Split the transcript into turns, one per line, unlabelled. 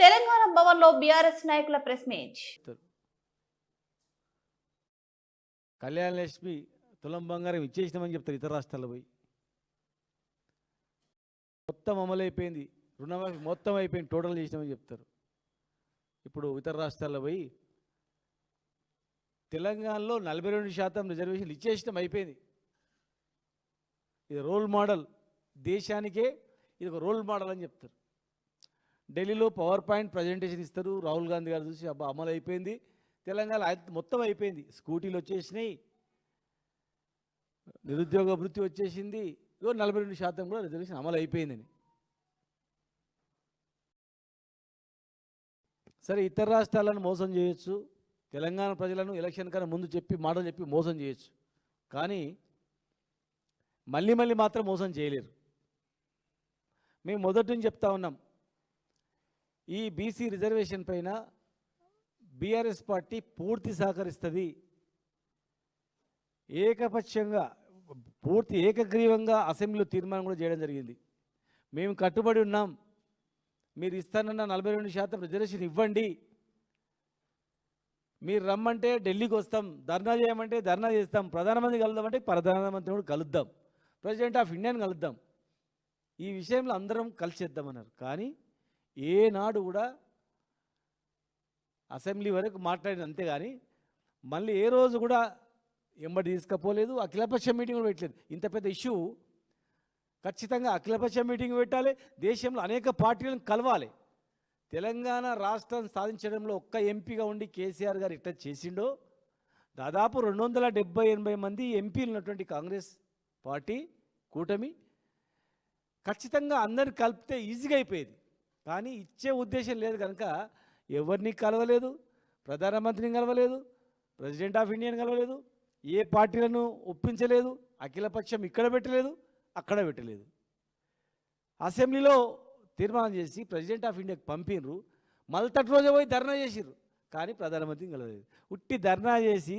తెలంగాణ భవన్లో బీఆర్ఎస్ నాయకుల press meet.
Kalyana Lakshmi తులం బంగారం ఇచ్చేసినామని చెప్తారు ఇతర రాష్ట్రాల్లో పోయి. మొత్తం అమలైపోయింది. రుణమాఫీ మొత్తం అయిపోయింది. టోటల్ చేసినామని చెప్తారు. ఇప్పుడు ఇతర రాష్ట్రాల్లో పోయి తెలంగాణలో నలభై రెండు శాతం రిజర్వేషన్లు ఇచ్చేసినాం అయిపోయింది. ఇది రోల్ మోడల్. దేశానికే ఇది ఒక రోల్ మోడల్ అని చెప్తారు. ఢిల్లీలో పవర్ పాయింట్ ప్రజెంటేషన్ ఇస్తారు. రాహుల్ గాంధీ గారు చూసి అబ్బా అమలు అయిపోయింది. తెలంగాణ మొత్తం అయిపోయింది. స్కూటీలు వచ్చేసినాయి. నిరుద్యోగ వృత్తి వచ్చేసింది. ఇదో నలభై రెండు శాతం కూడా రిజర్వేషన్ అమలు అయిపోయిందని. సరే ఇతర రాష్ట్రాలను మోసం చేయొచ్చు. తెలంగాణ ప్రజలను ఎలక్షన్ కన్నా ముందు చెప్పి మాటలు చెప్పి మోసం చేయొచ్చు. కానీ మళ్ళీ మళ్ళీ మాత్రం మోసం చేయలేరు. మేము మొదటి నుంచి చెప్తా ఉన్నాం. ఈ బీసీ రిజర్వేషన్ పైన బీఆర్ఎస్ పార్టీ పూర్తి సహకరిస్తుంది. ఏకపక్షంగా పూర్తి ఏకగ్రీవంగా అసెంబ్లీలో తీర్మానం కూడా చేయడం జరిగింది. మేము కట్టుబడి ఉన్నాం. మీరు ఇస్తానన్న నలభై రెండు శాతం రిజర్వేషన్ ఇవ్వండి. మీరు రమ్మంటే ఢిల్లీకి వస్తాం. ధర్నా చేయమంటే ధర్నా చేస్తాం. ప్రధానమంత్రి కలుద్దామంటే ప్రధానమంత్రి కూడా కలుద్దాం. ప్రెసిడెంట్ ఆఫ్ ఇండియాని కలుద్దాం. ఈ విషయంలో అందరం కలిసి చేద్దామన్నారు. కానీ ఏనాడు కూడా అసెంబ్లీ వరకు మాట్లాడిన అంతేగాని మళ్ళీ ఏ రోజు కూడా ఎంబడి తీసుకపోలేదు అఖిలపక్ష మీటింగ్ కూడా పెట్టలేదు. ఇంత పెద్ద ఇష్యూ. ఖచ్చితంగా అఖిలపక్ష మీటింగ్ పెట్టాలి దేశంలో అనేక పార్టీలను కలవాలి. తెలంగాణ రాష్ట్రం సాధించడంలో ఒక్క ఎంపీగా ఉండి కేసీఆర్ గారు ఇట్లా చేసిండో దాదాపు రెండు వందల డెబ్బై ఎనభై మంది ఎంపీలు ఉన్నటువంటి కాంగ్రెస్ పార్టీ కూటమి ఖచ్చితంగా అందరిని కలిపితే ఈజీగా అయిపోయేది. కానీ ఇచ్చే ఉద్దేశం లేదు కనుక ఎవరిని కలవలేదు ప్రధానమంత్రిని కలవలేదు ప్రెసిడెంట్ ఆఫ్ ఇండియాని కలవలేదు ఏ పార్టీలను ఒప్పించలేదు అఖిలపక్షం ఇక్కడ పెట్టలేదు అక్కడ పెట్టలేదు. అసెంబ్లీలో తీర్మానం చేసి ప్రెసిడెంట్ ఆఫ్ ఇండియాకి పంపినరు మళ్ళీ రోజు పోయి ధర్నా చేసిర్రు కానీ ప్రధానమంత్రిని కలవలేదు. ఉట్టి ధర్నా చేసి